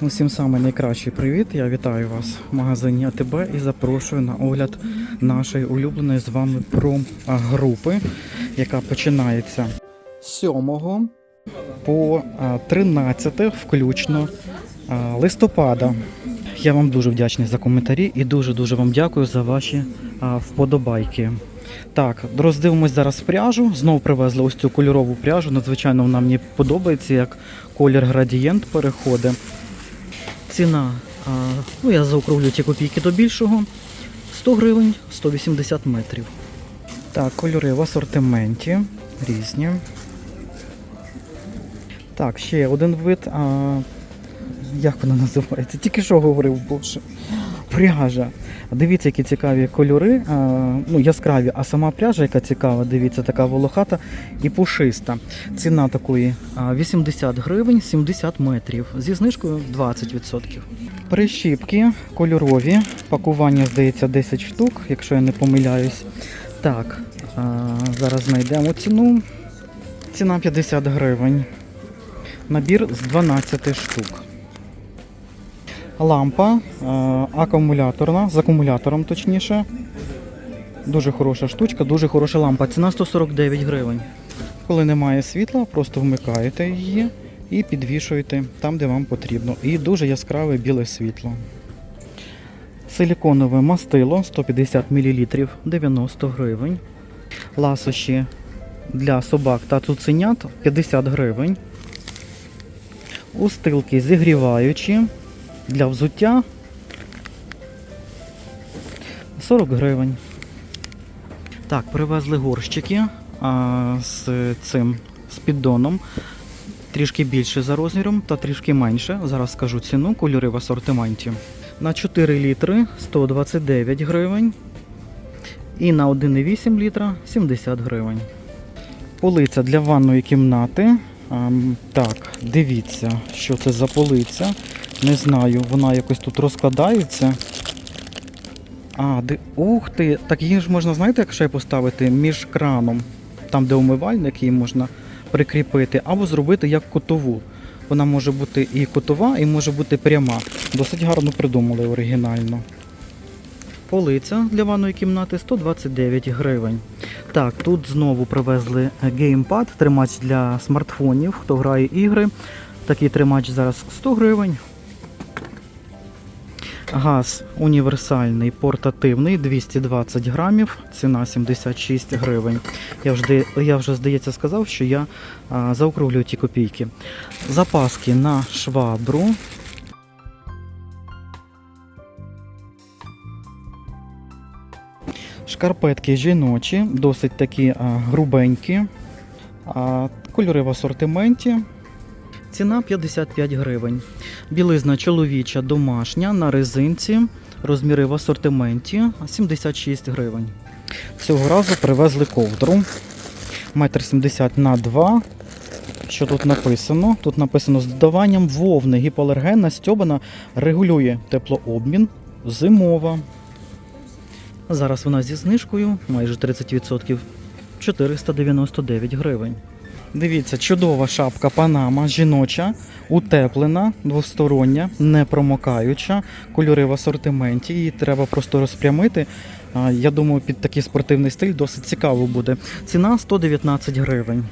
Усім саме найкращий привіт. Я вітаю вас в магазині АТБ і запрошую на огляд нашої улюбленої з вами промгрупи, яка починається з 7 по 13 включно листопада. Я вам дуже вдячний за коментарі і дуже-дуже вам дякую за ваші вподобайки. Так, роздивимось зараз пряжу. Знову привезли ось цю кольорову пряжу. Надзвичайно вона мені подобається, як колір градієнт переходить. Ціна, ну я заокруглю ті копійки до більшого. 100 гривень 180 метрів. Так, кольори в асортименті різні. Так, ще один вид. А, як вона називається? Тільки що говорив, боже. Пряжа. Дивіться, які цікаві кольори, ну яскраві, а сама пряжа, яка цікава, дивіться, така волохата і пушиста. Ціна такої 80 гривень 70 метрів. Зі знижкою 20%. Прищіпки кольорові. Пакування, здається, 10 штук, якщо я не помиляюсь. Так, зараз знайдемо ціну. Ціна 50 гривень. Набір з 12 штук. Лампа е, акумуляторна, з акумулятором точніше. Дуже хороша штучка, дуже хороша лампа. Ціна 149 гривень. Коли немає світла, просто вмикаєте її і підвішуєте там, де вам потрібно. І дуже яскраве біле світло. Силіконове мастило 150 мл 90 гривень. Ласощі для собак та цуценят 50 гривень. Устилки зігріваючі для взуття 40 гривень. Так, привезли горщики а, з цим з піддоном. Трішки більше за розміром та трішки менше. Зараз скажу ціну, кольори в асортименті. На 4 літри 129 гривень. І на 1,8 літра 70 гривень. Полиця для ванної кімнати. Ам, так, дивіться, що це за полиця. Не знаю, вона якось тут розкладається. А, де... ух ти! Так її ж можна, знаєте, як ще поставити між краном, там, де умивальник, її можна прикріпити, або зробити як котову. Вона може бути і котова, і може бути пряма. Досить гарно придумали оригінально. Полиця для ванної кімнати 129 гривень. Так, тут знову привезли геймпад, тримач для смартфонів, хто грає ігри. Такий тримач зараз 100 гривень. Газ універсальний портативний 220 грамів, ціна 76 гривень. Я вже, я вже здається, сказав, що я а, заокруглюю ті копійки. Запаски на швабру. Шкарпетки жіночі, досить такі а, грубенькі. А, кольори в асортименті. Ціна 55 гривень. Білизна чоловіча домашня на резинці. Розміри в асортименті 76 гривень. Цього разу привезли ковдру. Метр 70 на 2. Що тут написано? Тут написано з додаванням вовни гіпоалергенна стьобана регулює теплообмін. Зимова. Зараз вона зі знижкою майже 30%. 499 гривень. Дивіться, чудова шапка Панама, жіноча, утеплена, двостороння, не промокаюча, кольори в асортименті. Її треба просто розпрямити. Я думаю, під такий спортивний стиль досить цікаво буде. Ціна 119 гривень.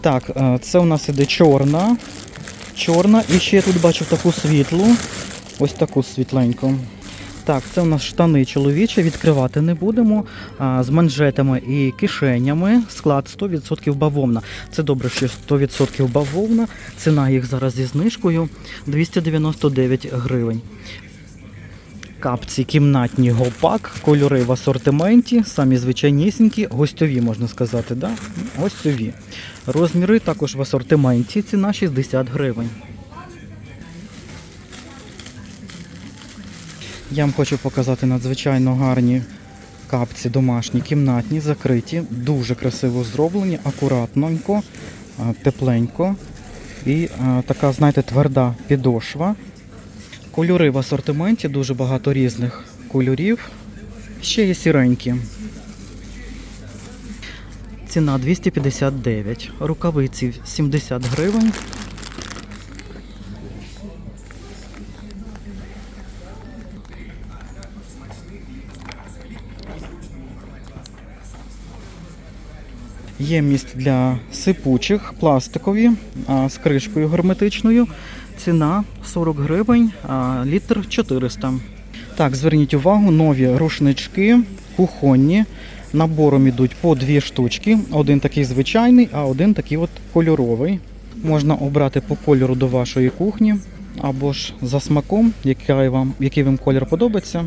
Так, е, це у нас іде чорна. Чорна. І ще я тут бачу таку світлу. Ось таку світленьку. Так, це у нас штани чоловічі, відкривати не будемо. З манжетами і кишенями. Склад 100% бавовна. Це добре, що 100% бавовна. Ціна їх зараз зі знижкою 299 гривень. Капці кімнатні гопак, кольори в асортименті, самі звичайнісінькі, гостьові, можна сказати, да? гостьові. Розміри також в асортименті, ціна 60 гривень. Я вам хочу показати надзвичайно гарні капці домашні, кімнатні, закриті, дуже красиво зроблені, акуратненько, тепленько. І така, знаєте, тверда підошва. Кольори в асортименті, дуже багато різних кольорів. Ще є сіренькі. Ціна 259. Рукавиці 70 гривень. Ємність для сипучих, пластикові, з кришкою герметичною. Ціна 40 гривень, а літр 400. Так, зверніть увагу, нові рушнички, кухонні. Набором ідуть по дві штучки. Один такий звичайний, а один такий от кольоровий. Можна обрати по кольору до вашої кухні або ж за смаком, який вам, який вам колір подобається.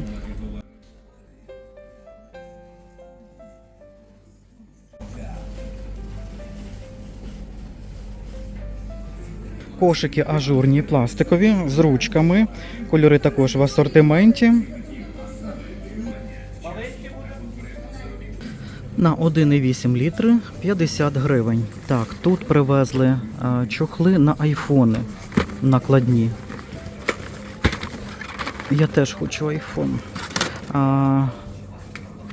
Кошики ажурні, пластикові, з ручками. Кольори також в асортименті. На 1,8 літри 50 гривень. Так, тут привезли чохли на айфони накладні. Я теж хочу айфон.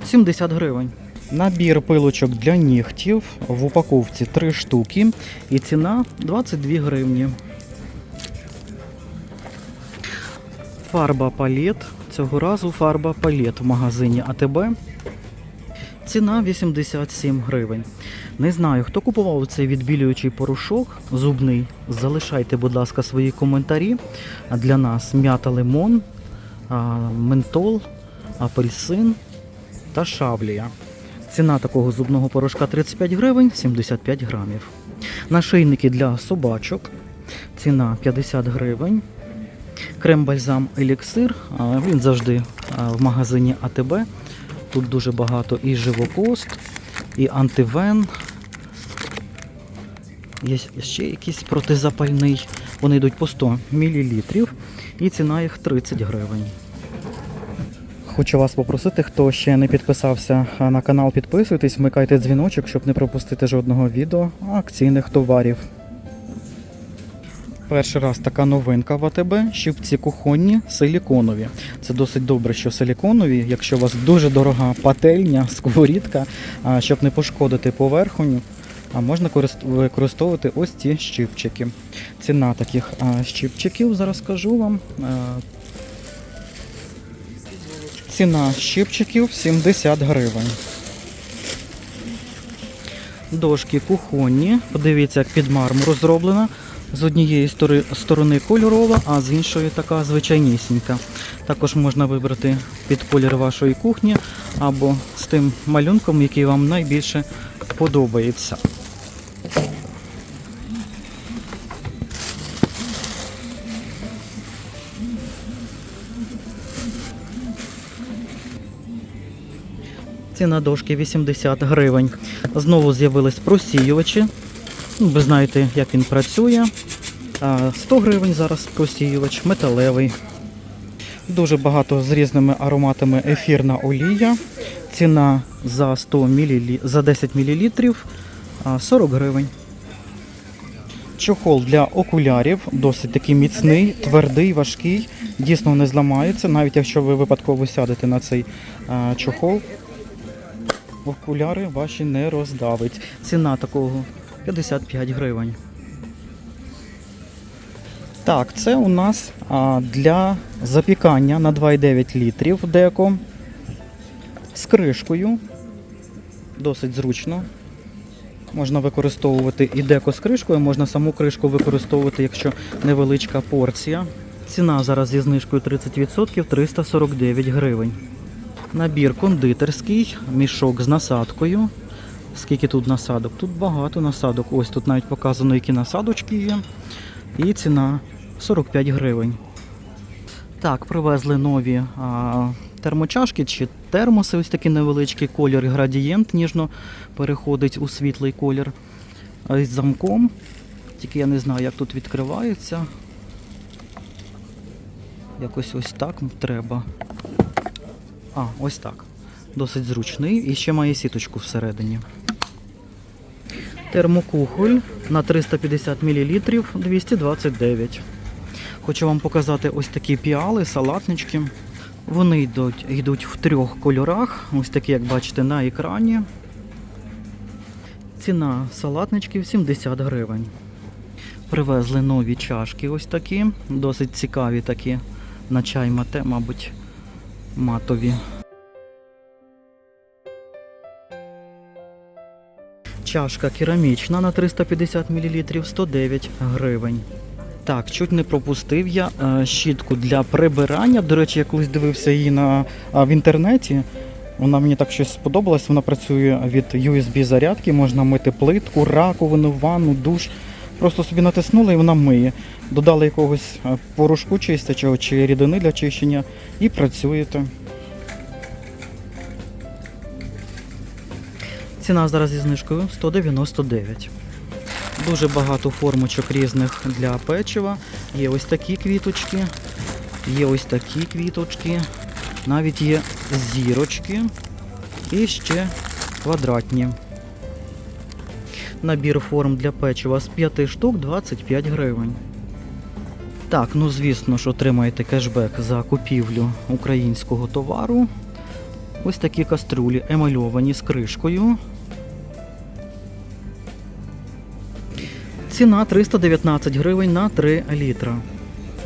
70 гривень. Набір пилочок для нігтів в упаковці 3 штуки і ціна 22 гривні. Фарба палет. Цього разу фарба палет в магазині АТБ. Ціна 87 гривень. Не знаю, хто купував цей відбілюючий порошок зубний. Залишайте, будь ласка, свої коментарі. Для нас м'ята лимон, ментол, апельсин та шавлія. Ціна такого зубного порошка 35 гривень 75 грамів. Нашийники для собачок. Ціна 50 гривень. Крем-бальзам еліксир. Він завжди в магазині АТБ. Тут дуже багато і живопост, і антивен. Є ще якийсь протизапальний. Вони йдуть по 100 мл і ціна їх 30 гривень. Хочу вас попросити, хто ще не підписався на канал, підписуйтесь, вмикайте дзвіночок, щоб не пропустити жодного відео акційних товарів. Перший раз така новинка в АТБ, щипці кухонні силіконові. Це досить добре, що силіконові, якщо у вас дуже дорога пательня, сковорідка, щоб не пошкодити поверхню, а можна використовувати ось ці щипчики. Ціна таких щипчиків, зараз скажу вам. Ціна щипчиків 70 гривень. Дошки кухонні. Подивіться, як під мармуру зроблена. З однієї сторони кольорова, а з іншої така звичайнісінька. Також можна вибрати під колір вашої кухні або з тим малюнком, який вам найбільше подобається. Ціна дошки 80 гривень. Знову з'явились просіювачі. Ну, Ви знаєте, як він працює. 100 гривень зараз просіювач, металевий. Дуже багато з різними ароматами ефірна олія. Ціна за 100 мл, за 10 мл 40 гривень. Чохол для окулярів, досить такий міцний, твердий, важкий, дійсно не зламається, навіть якщо ви випадково сядете на цей чохол, окуляри ваші не роздавить. Ціна такого 55 гривень. Так, це у нас а, для запікання на 2,9 літрів деко з кришкою. Досить зручно. Можна використовувати і деко з кришкою, можна саму кришку використовувати, якщо невеличка порція. Ціна зараз зі знижкою 30% 349 гривень. Набір кондитерський, мішок з насадкою. Скільки тут насадок? Тут багато насадок. Ось тут навіть показано, які насадочки є. І ціна 45 гривень. Так, привезли нові а, термочашки чи термоси, ось такі невеличкі колір, градієнт ніжно переходить у світлий колір. Із замком. Тільки я не знаю, як тут відкривається. Якось ось так треба. А, ось так. Досить зручний і ще має сіточку всередині. Термокухоль на 350 мл 229. Хочу вам показати ось такі піали, салатнички. Вони йдуть, йдуть в трьох кольорах, ось такі, як бачите, на екрані. Ціна салатничків 70 гривень. Привезли нові чашки ось такі, досить цікаві такі на чай мате, мабуть, матові. Чашка керамічна на 350 мл 109 гривень. Так, чуть не пропустив я е, щітку для прибирання. До речі, я колись дивився її на, в інтернеті. Вона мені так щось сподобалась. Вона працює від USB зарядки, можна мити плитку, раковину, ванну, душ. Просто собі натиснули і вона миє. Додали якогось е, порошку чистячого чи рідини для чищення і працюєте. Ціна зараз зі знижкою 199. Дуже багато формочок різних для печива. Є ось такі квіточки, є ось такі квіточки, навіть є зірочки і ще квадратні. Набір форм для печива з 5 штук 25 гривень. Так, ну звісно ж отримаєте кешбек за купівлю українського товару. Ось такі каструлі емальовані з кришкою. Ціна 319 гривень на 3 літра.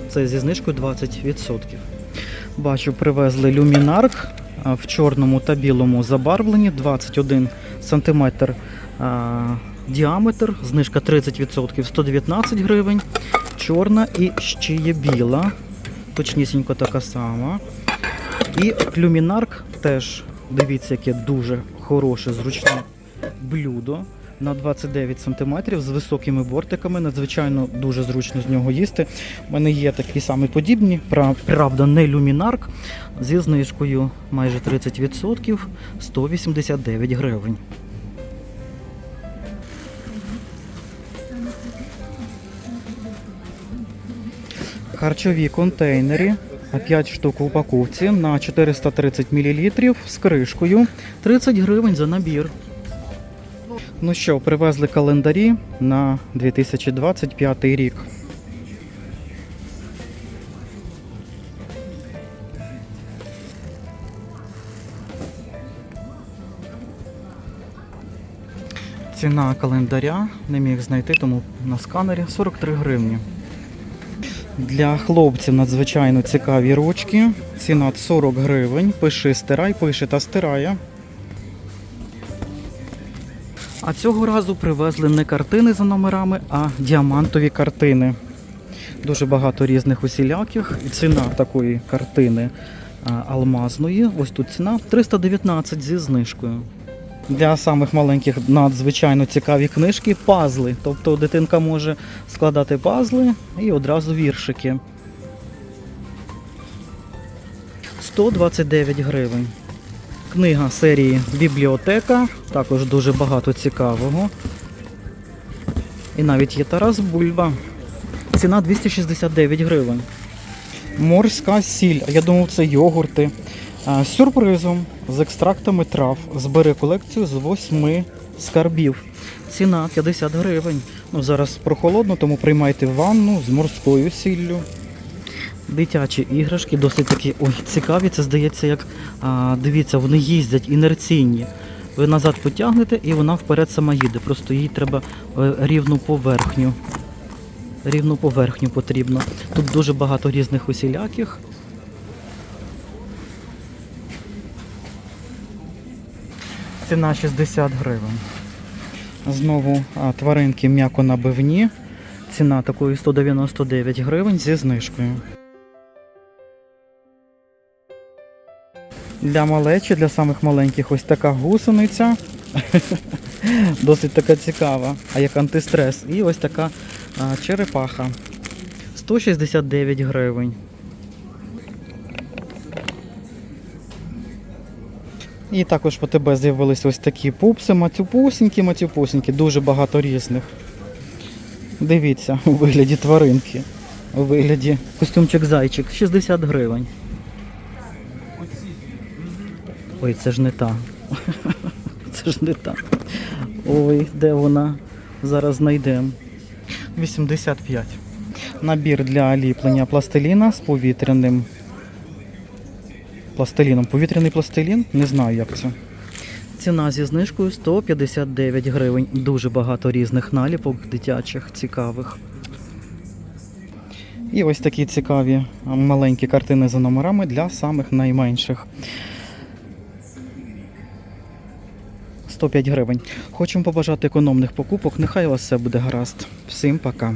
Це зі знижкою 20%. Бачу, привезли люмінарк в чорному та білому забарвленні 21 см діаметр, знижка 30%, 119 гривень. Чорна і ще є біла, точнісінько така сама. І люмінарк теж, дивіться, яке дуже хороше, зручне блюдо на 29 см з високими бортиками. Надзвичайно дуже зручно з нього їсти. У мене є такі самі подібні, правда, не люмінарк, зі знижкою майже 30%, 189 гривень. Харчові контейнери. 5 штук в упаковці на 430 мл з кришкою. 30 гривень за набір. Ну що, привезли календарі на 2025 рік. Ціна календаря не міг знайти, тому на сканері 43 гривні. Для хлопців надзвичайно цікаві ручки. Ціна 40 гривень. Пиши стирай, пише та стирає. А цього разу привезли не картини за номерами, а діамантові картини. Дуже багато різних усіляких. І ціна такої картини алмазної. Ось тут ціна 319 зі знижкою. Для самих маленьких надзвичайно цікаві книжки пазли. Тобто дитинка може складати пазли і одразу віршики. 129 гривень. Книга серії Бібліотека. Також дуже багато цікавого. І навіть є Тарас Бульба. Ціна 269 гривень. Морська сіль. Я думав, це йогурти. А, З сюрпризом, з екстрактами трав. Збери колекцію з восьми скарбів. Ціна 50 гривень. Ну, зараз прохолодно, тому приймайте ванну з морською сіллю. Дитячі іграшки досить такі ой, цікаві. Це здається, як а, дивіться, вони їздять інерційні. Ви назад потягнете і вона вперед сама їде. Просто їй треба е, рівну поверхню. Рівну поверхню потрібно. Тут дуже багато різних усіляких. Ціна 60 гривень. Знову тваринки м'яко набивні. Ціна такої 199 гривень зі знижкою. Для малечі, для самих маленьких ось така гусениця. Досить така цікава, а як антистрес. І ось така а, черепаха. 169 гривень. І також в ОТБ з'явилися ось такі пупси, мацюпусінькі, мацюпусінькі, дуже багато різних. Дивіться, у вигляді тваринки. У вигляді костюмчик зайчик 60 гривень. Ой, це ж не та. Це ж не та. Ой, де вона? Зараз знайдемо. 85. Набір для ліплення пластиліна з повітряним. Пластиліном. Повітряний пластилін? Не знаю, як це. Ціна зі знижкою 159 гривень. Дуже багато різних наліпок дитячих, цікавих. І ось такі цікаві маленькі картини за номерами для самих найменших. 105 гривень. Хочемо побажати економних покупок. Нехай у вас все буде гаразд. Всім пока.